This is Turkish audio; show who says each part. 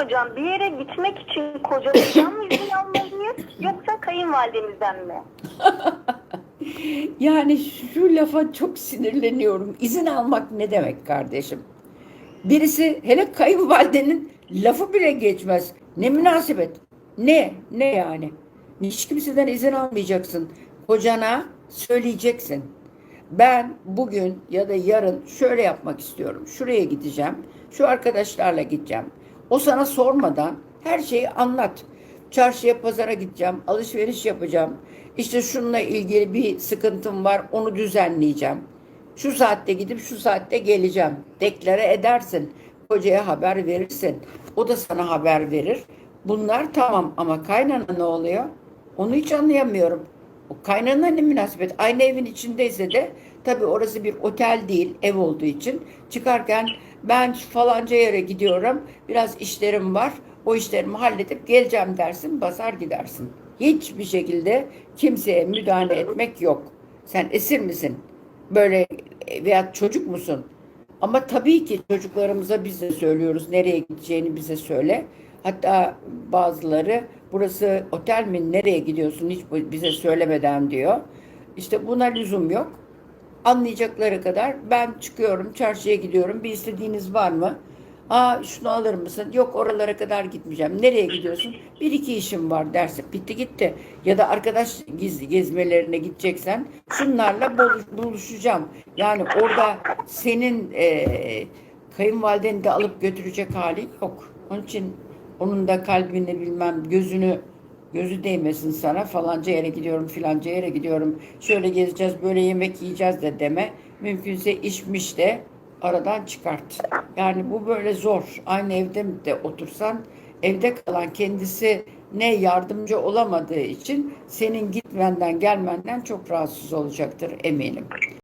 Speaker 1: hocam bir yere gitmek için kocamızdan mı izin almalıyız yoksa kayınvalidemizden mi?
Speaker 2: Yani şu lafa çok sinirleniyorum. İzin almak ne demek kardeşim? Birisi hele kayınvalidenin lafı bile geçmez. Ne münasebet? Ne? Ne yani? Hiç kimseden izin almayacaksın. Kocana söyleyeceksin. Ben bugün ya da yarın şöyle yapmak istiyorum. Şuraya gideceğim. Şu arkadaşlarla gideceğim. O sana sormadan her şeyi anlat. Çarşıya, pazara gideceğim, alışveriş yapacağım. İşte şununla ilgili bir sıkıntım var, onu düzenleyeceğim. Şu saatte gidip şu saatte geleceğim. Deklare edersin. Kocaya haber verirsin. O da sana haber verir. Bunlar tamam ama kaynana ne oluyor? Onu hiç anlayamıyorum. O kaynana ne münasebet? Aynı evin içindeyse de tabii orası bir otel değil, ev olduğu için çıkarken ben falanca yere gidiyorum, biraz işlerim var, o işlerimi halledip geleceğim dersin, basar gidersin. Hiçbir şekilde kimseye müdahale etmek yok. Sen esir misin? Böyle veya çocuk musun? Ama tabii ki çocuklarımıza biz de söylüyoruz nereye gideceğini bize söyle. Hatta bazıları burası otel mi nereye gidiyorsun hiç bize söylemeden diyor. İşte buna lüzum yok. Anlayacakları kadar ben çıkıyorum çarşıya gidiyorum bir istediğiniz var mı? Aa şunu alır mısın? Yok oralara kadar gitmeyeceğim. Nereye gidiyorsun? Bir iki işim var dersin. Bitti gitti. Ya da arkadaş gizli gezmelerine gideceksen şunlarla buluş- buluşacağım. Yani orada senin eee kayınvalideni de alıp götürecek hali yok. Onun için onun da kalbini bilmem gözünü gözü değmesin sana falanca yere gidiyorum filanca yere gidiyorum şöyle gezeceğiz böyle yemek yiyeceğiz de deme mümkünse işmiş de aradan çıkart. Yani bu böyle zor. Aynı evde de otursan evde kalan kendisi ne yardımcı olamadığı için senin gitmenden gelmenden çok rahatsız olacaktır eminim.